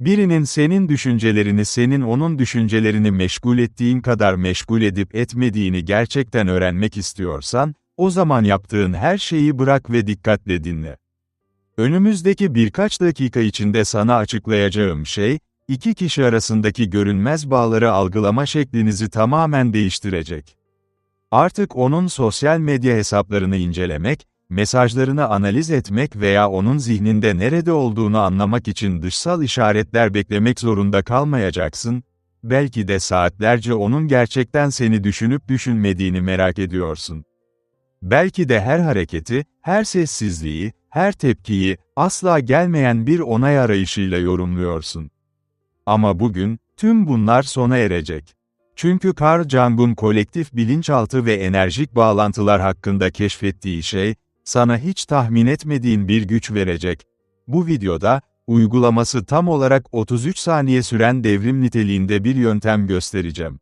Birinin senin düşüncelerini senin onun düşüncelerini meşgul ettiğin kadar meşgul edip etmediğini gerçekten öğrenmek istiyorsan, o zaman yaptığın her şeyi bırak ve dikkatle dinle. Önümüzdeki birkaç dakika içinde sana açıklayacağım şey, iki kişi arasındaki görünmez bağları algılama şeklinizi tamamen değiştirecek. Artık onun sosyal medya hesaplarını incelemek, mesajlarını analiz etmek veya onun zihninde nerede olduğunu anlamak için dışsal işaretler beklemek zorunda kalmayacaksın, belki de saatlerce onun gerçekten seni düşünüp düşünmediğini merak ediyorsun. Belki de her hareketi, her sessizliği, her tepkiyi, asla gelmeyen bir onay arayışıyla yorumluyorsun. Ama bugün, tüm bunlar sona erecek. Çünkü Carl Jung'un kolektif bilinçaltı ve enerjik bağlantılar hakkında keşfettiği şey, sana hiç tahmin etmediğin bir güç verecek. Bu videoda, uygulaması tam olarak 33 saniye süren devrim niteliğinde bir yöntem göstereceğim.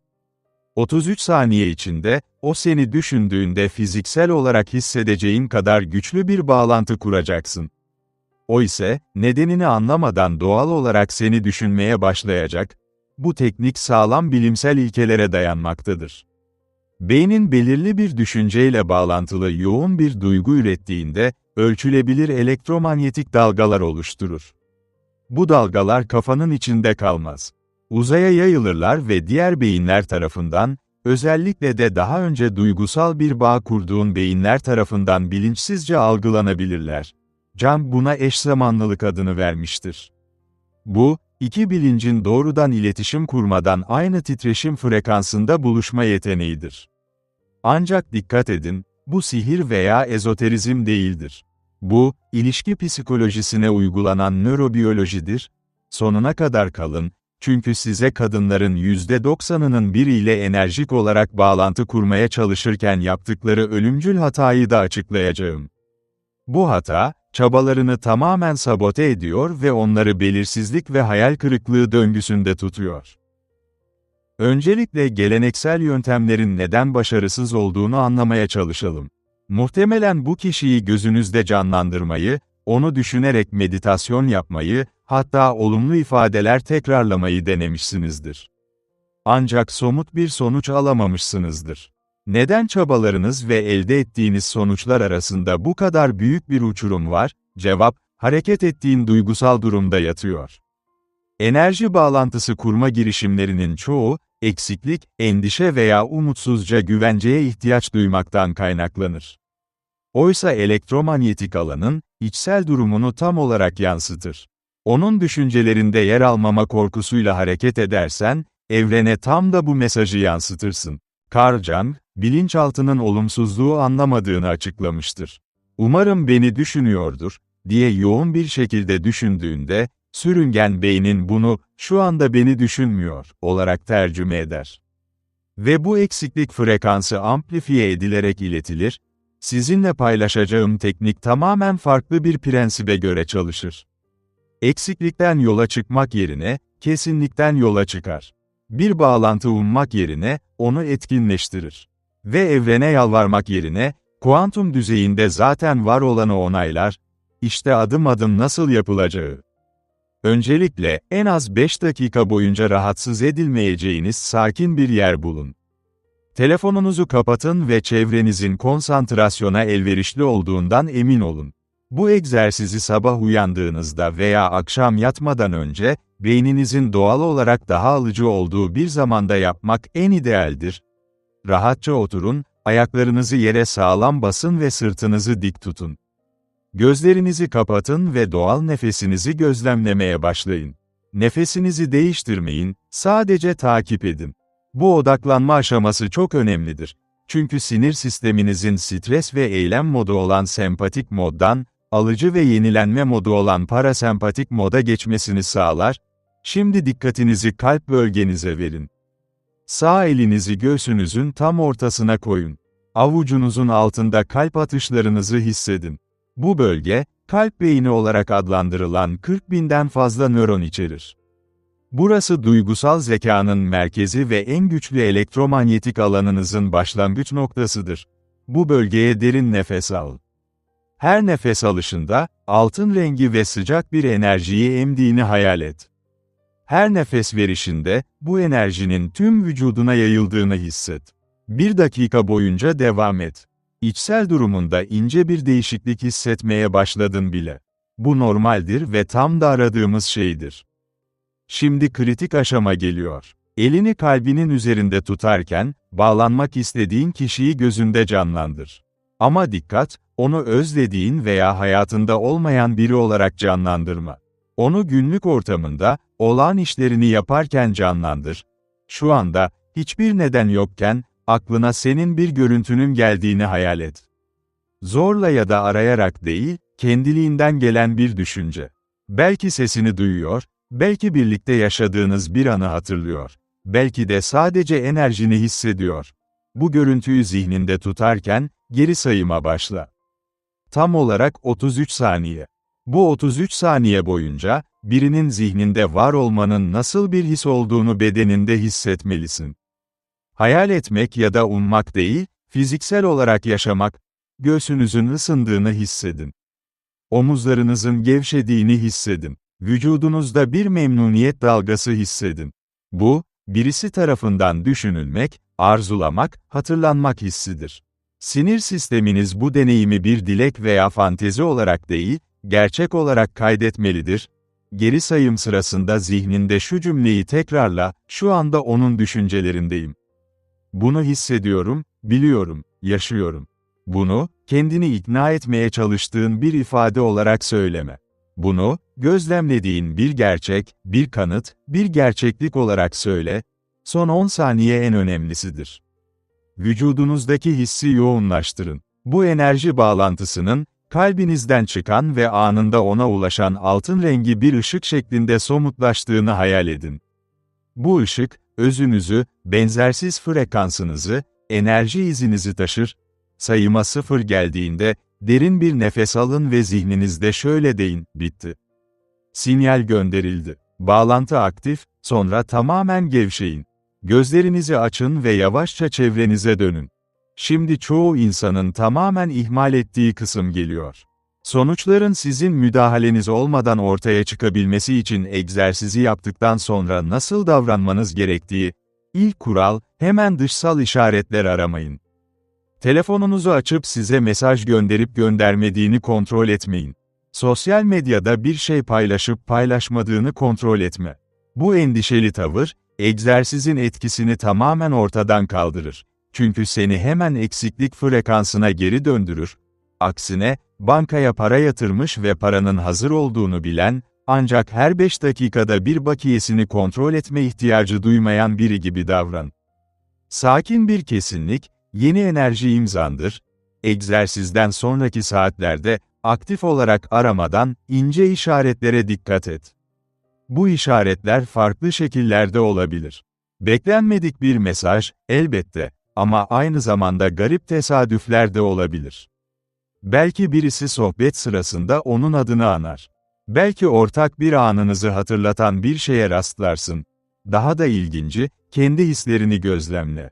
33 saniye içinde, o seni düşündüğünde fiziksel olarak hissedeceğin kadar güçlü bir bağlantı kuracaksın. O ise, nedenini anlamadan doğal olarak seni düşünmeye başlayacak, bu teknik sağlam bilimsel ilkelere dayanmaktadır. Beynin belirli bir düşünceyle bağlantılı yoğun bir duygu ürettiğinde, ölçülebilir elektromanyetik dalgalar oluşturur. Bu dalgalar kafanın içinde kalmaz. Uzaya yayılırlar ve diğer beyinler tarafından, özellikle de daha önce duygusal bir bağ kurduğun beyinler tarafından bilinçsizce algılanabilirler. Can buna eş zamanlılık adını vermiştir. Bu, iki bilincin doğrudan iletişim kurmadan aynı titreşim frekansında buluşma yeteneğidir. Ancak dikkat edin, bu sihir veya ezoterizm değildir. Bu, ilişki psikolojisine uygulanan nörobiyolojidir. Sonuna kadar kalın, çünkü size kadınların %90'ının biriyle enerjik olarak bağlantı kurmaya çalışırken yaptıkları ölümcül hatayı da açıklayacağım. Bu hata, çabalarını tamamen sabote ediyor ve onları belirsizlik ve hayal kırıklığı döngüsünde tutuyor. Öncelikle geleneksel yöntemlerin neden başarısız olduğunu anlamaya çalışalım. Muhtemelen bu kişiyi gözünüzde canlandırmayı, onu düşünerek meditasyon yapmayı, hatta olumlu ifadeler tekrarlamayı denemişsinizdir. Ancak somut bir sonuç alamamışsınızdır. Neden çabalarınız ve elde ettiğiniz sonuçlar arasında bu kadar büyük bir uçurum var? Cevap, hareket ettiğin duygusal durumda yatıyor. Enerji bağlantısı kurma girişimlerinin çoğu, eksiklik, endişe veya umutsuzca güvenceye ihtiyaç duymaktan kaynaklanır. Oysa elektromanyetik alanın, içsel durumunu tam olarak yansıtır. Onun düşüncelerinde yer almama korkusuyla hareket edersen, evrene tam da bu mesajı yansıtırsın. Jung, bilinçaltının olumsuzluğu anlamadığını açıklamıştır. Umarım beni düşünüyordur, diye yoğun bir şekilde düşündüğünde, sürüngen beynin bunu, şu anda beni düşünmüyor, olarak tercüme eder. Ve bu eksiklik frekansı amplifiye edilerek iletilir, sizinle paylaşacağım teknik tamamen farklı bir prensibe göre çalışır. Eksiklikten yola çıkmak yerine, kesinlikten yola çıkar. Bir bağlantı ummak yerine, onu etkinleştirir. Ve evrene yalvarmak yerine, kuantum düzeyinde zaten var olanı onaylar, işte adım adım nasıl yapılacağı. Öncelikle, en az 5 dakika boyunca rahatsız edilmeyeceğiniz sakin bir yer bulun. Telefonunuzu kapatın ve çevrenizin konsantrasyona elverişli olduğundan emin olun. Bu egzersizi sabah uyandığınızda veya akşam yatmadan önce, beyninizin doğal olarak daha alıcı olduğu bir zamanda yapmak en idealdir. Rahatça oturun, ayaklarınızı yere sağlam basın ve sırtınızı dik tutun. Gözlerinizi kapatın ve doğal nefesinizi gözlemlemeye başlayın. Nefesinizi değiştirmeyin, sadece takip edin. Bu odaklanma aşaması çok önemlidir. Çünkü sinir sisteminizin stres ve eylem modu olan sempatik moddan, alıcı ve yenilenme modu olan parasempatik moda geçmesini sağlar. Şimdi dikkatinizi kalp bölgenize verin. Sağ elinizi göğsünüzün tam ortasına koyun. Avucunuzun altında kalp atışlarınızı hissedin. Bu bölge, kalp beyni olarak adlandırılan 40 binden fazla nöron içerir. Burası duygusal zekanın merkezi ve en güçlü elektromanyetik alanınızın başlangıç noktasıdır. Bu bölgeye derin nefes al. Her nefes alışında, altın rengi ve sıcak bir enerjiyi emdiğini hayal et. Her nefes verişinde, bu enerjinin tüm vücuduna yayıldığını hisset. Bir dakika boyunca devam et. İçsel durumunda ince bir değişiklik hissetmeye başladın bile. Bu normaldir ve tam da aradığımız şeydir. Şimdi kritik aşama geliyor. Elini kalbinin üzerinde tutarken, bağlanmak istediğin kişiyi gözünde canlandır. Ama dikkat, onu özlediğin veya hayatında olmayan biri olarak canlandırma. Onu günlük ortamında, olağan işlerini yaparken canlandır. Şu anda, hiçbir neden yokken, aklına senin bir görüntünün geldiğini hayal et. Zorla ya da arayarak değil, kendiliğinden gelen bir düşünce. Belki sesini duyuyor, belki birlikte yaşadığınız bir anı hatırlıyor. Belki de sadece enerjini hissediyor. Bu görüntüyü zihninde tutarken, geri sayıma başla. Tam olarak 33 saniye. Bu 33 saniye boyunca, birinin zihninde var olmanın nasıl bir his olduğunu bedeninde hissetmelisin. Hayal etmek ya da ummak değil, fiziksel olarak yaşamak, göğsünüzün ısındığını hissedin. Omuzlarınızın gevşediğini hissedin. Vücudunuzda bir memnuniyet dalgası hissedin. Bu, birisi tarafından düşünülmek, arzulamak, hatırlanmak hissidir. Sinir sisteminiz bu deneyimi bir dilek veya fantezi olarak değil, gerçek olarak kaydetmelidir. Geri sayım sırasında zihninde şu cümleyi tekrarla, şu anda onun düşüncelerindeyim. Bunu hissediyorum, biliyorum, yaşıyorum. Bunu, kendini ikna etmeye çalıştığın bir ifade olarak söyleme. Bunu, gözlemlediğin bir gerçek, bir kanıt, bir gerçeklik olarak söyle. Son 10 saniye en önemlisidir. Vücudunuzdaki hissi yoğunlaştırın. Bu enerji bağlantısının, kalbinizden çıkan ve anında ona ulaşan altın rengi bir ışık şeklinde somutlaştığını hayal edin. Bu ışık, özünüzü, benzersiz frekansınızı, enerji izinizi taşır. Sayıma sıfır geldiğinde, derin bir nefes alın ve zihninizde şöyle deyin, bitti. Sinyal gönderildi. Bağlantı aktif, sonra tamamen gevşeyin. Gözlerinizi açın ve yavaşça çevrenize dönün. Şimdi çoğu insanın tamamen ihmal ettiği kısım geliyor. Sonuçların sizin müdahaleniz olmadan ortaya çıkabilmesi için egzersizi yaptıktan sonra nasıl davranmanız gerektiği, ilk kural, hemen dışsal işaretler aramayın. Telefonunuzu açıp size mesaj gönderip göndermediğini kontrol etmeyin. Sosyal medyada bir şey paylaşıp paylaşmadığını kontrol etme. Bu endişeli tavır, egzersizin etkisini tamamen ortadan kaldırır. Çünkü seni hemen eksiklik frekansına geri döndürür. Aksine, bankaya para yatırmış ve paranın hazır olduğunu bilen, ancak her 5 dakikada bir bakiyesini kontrol etme ihtiyacı duymayan biri gibi davran. Sakin bir kesinlik, yeni enerji imzandır. Egzersizden sonraki saatlerde, aktif olarak aramadan, ince işaretlere dikkat et. Bu işaretler farklı şekillerde olabilir. Beklenmedik bir mesaj, elbette, ama aynı zamanda garip tesadüfler de olabilir. Belki birisi sohbet sırasında onun adını anar. Belki ortak bir anınızı hatırlatan bir şeye rastlarsın. Daha da ilginci, kendi hislerini gözlemle.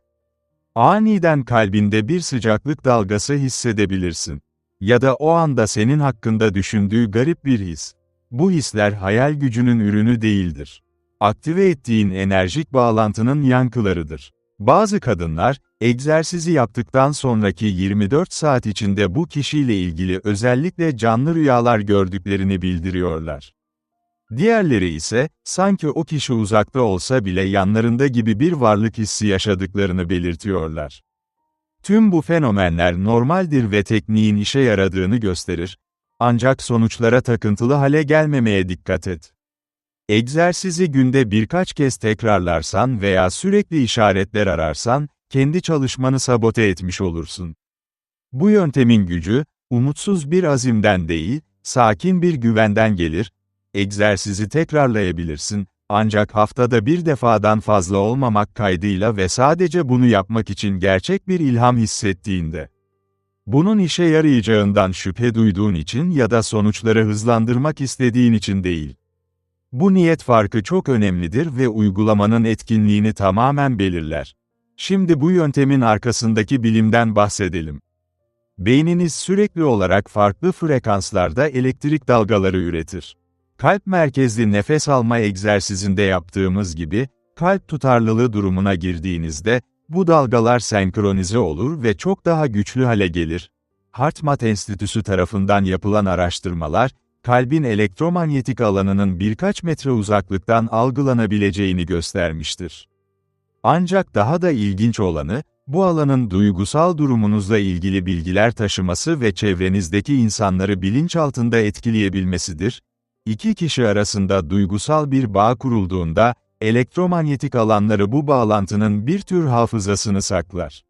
Aniden kalbinde bir sıcaklık dalgası hissedebilirsin. Ya da o anda senin hakkında düşündüğü garip bir his. Bu hisler hayal gücünün ürünü değildir. Aktive ettiğin enerjik bağlantının yankılarıdır. Bazı kadınlar, egzersizi yaptıktan sonraki 24 saat içinde bu kişiyle ilgili özellikle canlı rüyalar gördüklerini bildiriyorlar. Diğerleri ise, sanki o kişi uzakta olsa bile yanlarında gibi bir varlık hissi yaşadıklarını belirtiyorlar. Tüm bu fenomenler normaldir ve tekniğin işe yaradığını gösterir, ancak sonuçlara takıntılı hale gelmemeye dikkat et. Egzersizi günde birkaç kez tekrarlarsan veya sürekli işaretler ararsan, kendi çalışmanı sabote etmiş olursun. Bu yöntemin gücü, umutsuz bir azimden değil, sakin bir güvenden gelir, egzersizi tekrarlayabilirsin, ancak haftada bir defadan fazla olmamak kaydıyla ve sadece bunu yapmak için gerçek bir ilham hissettiğinde. Bunun işe yarayacağından şüphe duyduğun için ya da sonuçları hızlandırmak istediğin için değil. Bu niyet farkı çok önemlidir ve uygulamanın etkinliğini tamamen belirler. Şimdi bu yöntemin arkasındaki bilimden bahsedelim. Beyniniz sürekli olarak farklı frekanslarda elektrik dalgaları üretir. Kalp merkezli nefes alma egzersizinde yaptığımız gibi, kalp tutarlılığı durumuna girdiğinizde, bu dalgalar senkronize olur ve çok daha güçlü hale gelir. HeartMath Enstitüsü tarafından yapılan araştırmalar, kalbin elektromanyetik alanının birkaç metre uzaklıktan algılanabileceğini göstermiştir. Ancak daha da ilginç olanı, bu alanın duygusal durumunuzla ilgili bilgiler taşıması ve çevrenizdeki insanları bilinçaltında etkileyebilmesidir. İki kişi arasında duygusal bir bağ kurulduğunda, elektromanyetik alanları bu bağlantının bir tür hafızasını saklar.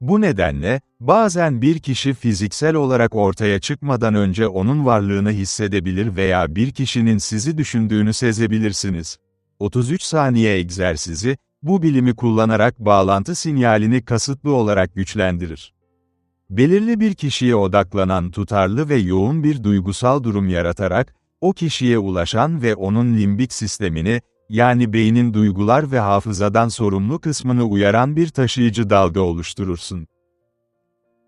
Bu nedenle, bazen bir kişi fiziksel olarak ortaya çıkmadan önce onun varlığını hissedebilir veya bir kişinin sizi düşündüğünü sezebilirsiniz. 33 saniye egzersizi, bu bilimi kullanarak bağlantı sinyalini kasıtlı olarak güçlendirir. Belirli bir kişiye odaklanan tutarlı ve yoğun bir duygusal durum yaratarak, o kişiye ulaşan ve onun limbik sistemini, yani beynin duygular ve hafızadan sorumlu kısmını uyaran bir taşıyıcı dalga oluşturursun.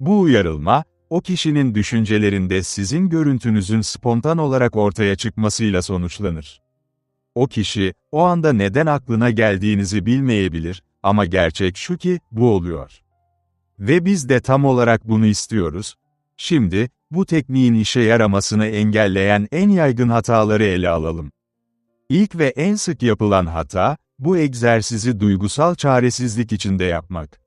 Bu uyarılma, o kişinin düşüncelerinde sizin görüntünüzün spontan olarak ortaya çıkmasıyla sonuçlanır. O kişi, o anda neden aklına geldiğinizi bilmeyebilir, ama gerçek şu ki, bu oluyor. Ve biz de tam olarak bunu istiyoruz. Şimdi, bu tekniğin işe yaramasını engelleyen en yaygın hataları ele alalım. İlk ve en sık yapılan hata, bu egzersizi duygusal çaresizlik içinde yapmak.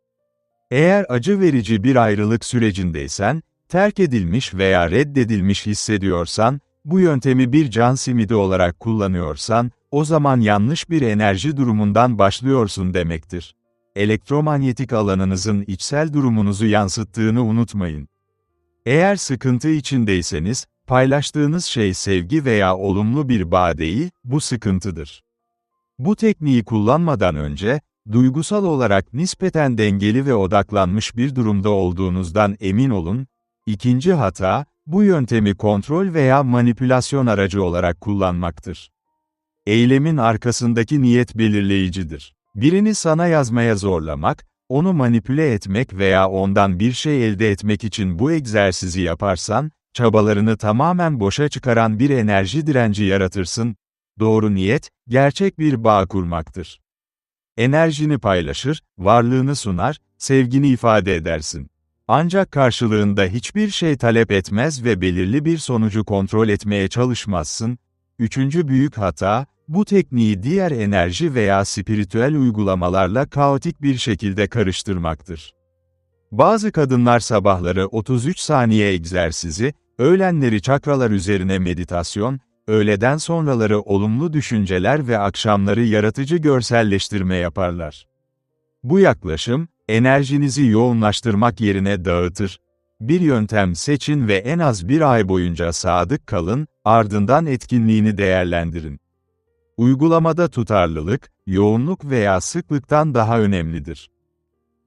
Eğer acı verici bir ayrılık sürecindeysen, terk edilmiş veya reddedilmiş hissediyorsan, bu yöntemi bir can simidi olarak kullanıyorsan, o zaman yanlış bir enerji durumundan başlıyorsun demektir. Elektromanyetik alanınızın içsel durumunuzu yansıttığını unutmayın. Eğer sıkıntı içindeyseniz, paylaştığınız şey sevgi veya olumlu bir bağ değil, bu sıkıntıdır. Bu tekniği kullanmadan önce, duygusal olarak nispeten dengeli ve odaklanmış bir durumda olduğunuzdan emin olun. İkinci hata, bu yöntemi kontrol veya manipülasyon aracı olarak kullanmaktır. Eylemin arkasındaki niyet belirleyicidir. Birini sana yazmaya zorlamak, onu manipüle etmek veya ondan bir şey elde etmek için bu egzersizi yaparsan, çabalarını tamamen boşa çıkaran bir enerji direnci yaratırsın. Doğru niyet, gerçek bir bağ kurmaktır. Enerjini paylaşır, varlığını sunar, sevgini ifade edersin. Ancak karşılığında hiçbir şey talep etmez ve belirli bir sonucu kontrol etmeye çalışmazsın. Üçüncü büyük hata, bu tekniği diğer enerji veya spiritüel uygulamalarla kaotik bir şekilde karıştırmaktır. Bazı kadınlar sabahları 33 saniye egzersizi, öğlenleri çakralar üzerine meditasyon, öğleden sonraları olumlu düşünceler ve akşamları yaratıcı görselleştirme yaparlar. Bu yaklaşım, enerjinizi yoğunlaştırmak yerine dağıtır. Bir yöntem seçin ve en az bir ay boyunca sadık kalın, ardından etkinliğini değerlendirin. Uygulamada tutarlılık, yoğunluk veya sıklıktan daha önemlidir.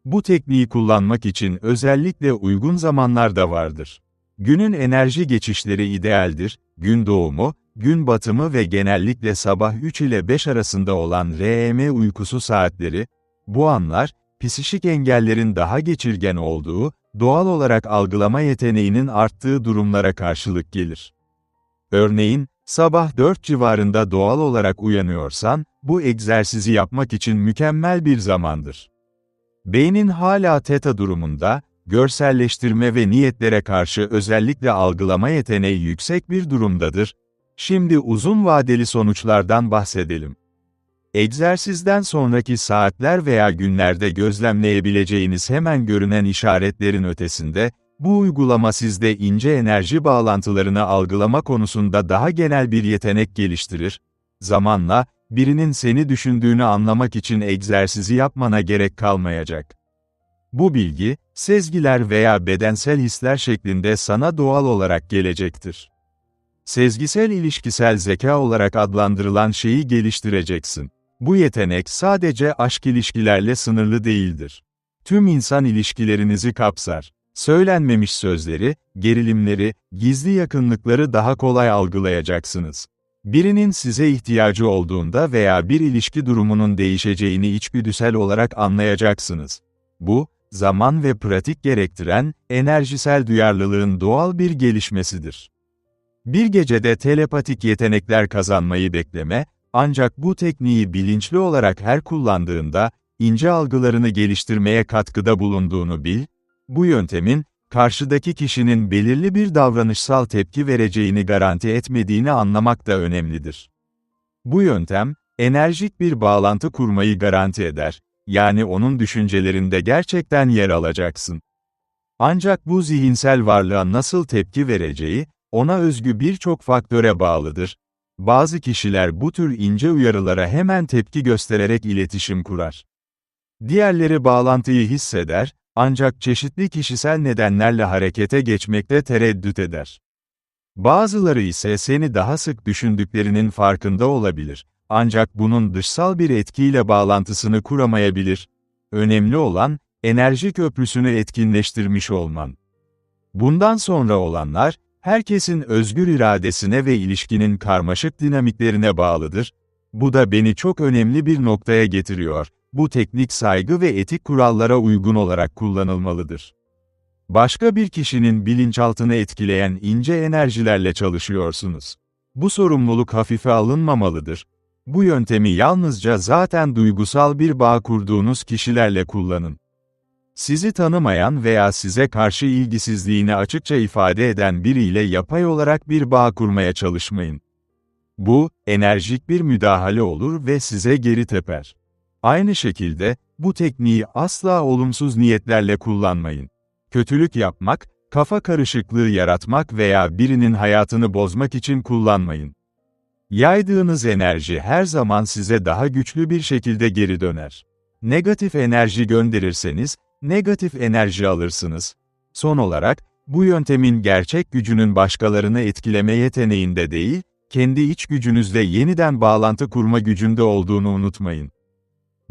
Bu tekniği kullanmak için özellikle uygun zamanlar da vardır. Günün enerji geçişleri idealdir, gün doğumu, gün batımı ve genellikle sabah 3 ile 5 arasında olan REM uykusu saatleri, bu anlar, psişik engellerin daha geçirgen olduğu, doğal olarak algılama yeteneğinin arttığı durumlara karşılık gelir. Örneğin, sabah 4 civarında doğal olarak uyanıyorsan, bu egzersizi yapmak için mükemmel bir zamandır. Beynin hala teta durumunda, görselleştirme ve niyetlere karşı özellikle algılama yeteneği yüksek bir durumdadır. Şimdi uzun vadeli sonuçlardan bahsedelim. Egzersizden sonraki saatler veya günlerde gözlemleyebileceğiniz hemen görünen işaretlerin ötesinde, bu uygulama sizde ince enerji bağlantılarını algılama konusunda daha genel bir yetenek geliştirir. Zamanla, birinin seni düşündüğünü anlamak için egzersizi yapmana gerek kalmayacak. Bu bilgi, sezgiler veya bedensel hisler şeklinde sana doğal olarak gelecektir. Sezgisel ilişkisel zeka olarak adlandırılan şeyi geliştireceksin. Bu yetenek sadece aşk ilişkilerle sınırlı değildir. Tüm insan ilişkilerinizi kapsar. Söylenmemiş sözleri, gerilimleri, gizli yakınlıkları daha kolay algılayacaksınız. Birinin size ihtiyacı olduğunda veya bir ilişki durumunun değişeceğini içgüdüsel olarak anlayacaksınız. Bu, zaman ve pratik gerektiren, enerjisel duyarlılığın doğal bir gelişmesidir. Bir gecede telepatik yetenekler kazanmayı bekleme, ancak bu tekniği bilinçli olarak her kullandığında, ince algılarını geliştirmeye katkıda bulunduğunu bil, bu yöntemin, karşıdaki kişinin belirli bir davranışsal tepki vereceğini garanti etmediğini anlamak da önemlidir. Bu yöntem, enerjik bir bağlantı kurmayı garanti eder, yani onun düşüncelerinde gerçekten yer alacaksın. Ancak bu zihinsel varlığa nasıl tepki vereceği, ona özgü birçok faktöre bağlıdır. Bazı kişiler bu tür ince uyarılara hemen tepki göstererek iletişim kurar. Diğerleri bağlantıyı hisseder, ancak çeşitli kişisel nedenlerle harekete geçmekte tereddüt eder. Bazıları ise seni daha sık düşündüklerinin farkında olabilir. Ancak bunun dışsal bir etkiyle bağlantısını kuramayabilir. Önemli olan, enerji köprüsünü etkinleştirmiş olman. Bundan sonra olanlar, herkesin özgür iradesine ve ilişkinin karmaşık dinamiklerine bağlıdır. Bu da beni çok önemli bir noktaya getiriyor. Bu teknik saygı ve etik kurallara uygun olarak kullanılmalıdır. Başka bir kişinin bilinçaltını etkileyen ince enerjilerle çalışıyorsunuz. Bu sorumluluk hafife alınmamalıdır. Bu yöntemi yalnızca zaten duygusal bir bağ kurduğunuz kişilerle kullanın. Sizi tanımayan veya size karşı ilgisizliğini açıkça ifade eden biriyle yapay olarak bir bağ kurmaya çalışmayın. Bu, enerjik bir müdahale olur ve size geri teper. Aynı şekilde, bu tekniği asla olumsuz niyetlerle kullanmayın. Kötülük yapmak, kafa karışıklığı yaratmak veya birinin hayatını bozmak için kullanmayın. Yaydığınız enerji her zaman size daha güçlü bir şekilde geri döner. Negatif enerji gönderirseniz, negatif enerji alırsınız. Son olarak, bu yöntemin gerçek gücünün başkalarını etkileme yeteneğinde değil, kendi iç gücünüzle yeniden bağlantı kurma gücünde olduğunu unutmayın.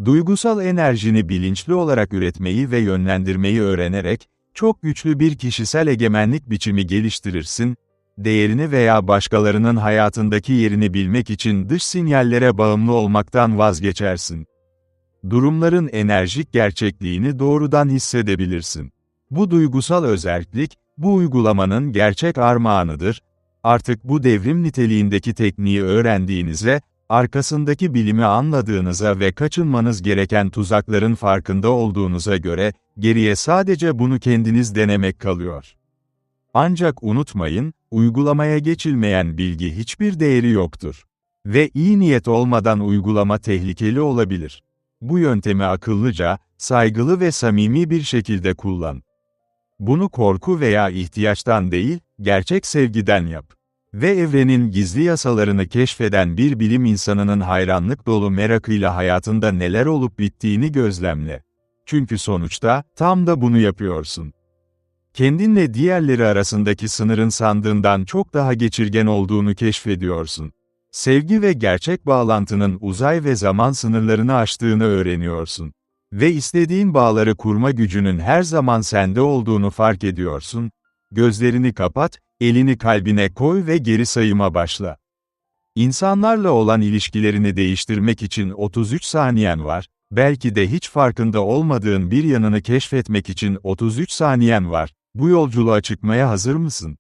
Duygusal enerjini bilinçli olarak üretmeyi ve yönlendirmeyi öğrenerek, çok güçlü bir kişisel egemenlik biçimi geliştirirsin, değerini veya başkalarının hayatındaki yerini bilmek için dış sinyallere bağımlı olmaktan vazgeçersin. Durumların enerjik gerçekliğini doğrudan hissedebilirsin. Bu duygusal özellik, bu uygulamanın gerçek armağanıdır. Artık bu devrim niteliğindeki tekniği öğrendiğinize, arkasındaki bilimi anladığınıza ve kaçınmanız gereken tuzakların farkında olduğunuza göre, geriye sadece bunu kendiniz denemek kalıyor. Ancak unutmayın, uygulamaya geçilmeyen bilgi hiçbir değeri yoktur. Ve iyi niyet olmadan uygulama tehlikeli olabilir. Bu yöntemi akıllıca, saygılı ve samimi bir şekilde kullan. Bunu korku veya ihtiyaçtan değil, gerçek sevgiden yap. Ve evrenin gizli yasalarını keşfeden bir bilim insanının hayranlık dolu merakıyla hayatında neler olup bittiğini gözlemle. Çünkü sonuçta, tam da bunu yapıyorsun. Kendinle diğerleri arasındaki sınırın sandığından çok daha geçirgen olduğunu keşfediyorsun. Sevgi ve gerçek bağlantının uzay ve zaman sınırlarını aştığını öğreniyorsun. Ve istediğin bağları kurma gücünün her zaman sende olduğunu fark ediyorsun. Gözlerini kapat, elini kalbine koy ve geri sayıma başla. İnsanlarla olan ilişkilerini değiştirmek için 33 saniyen var, belki de hiç farkında olmadığın bir yanını keşfetmek için 33 saniyen var. Bu yolculuğa çıkmaya hazır mısın?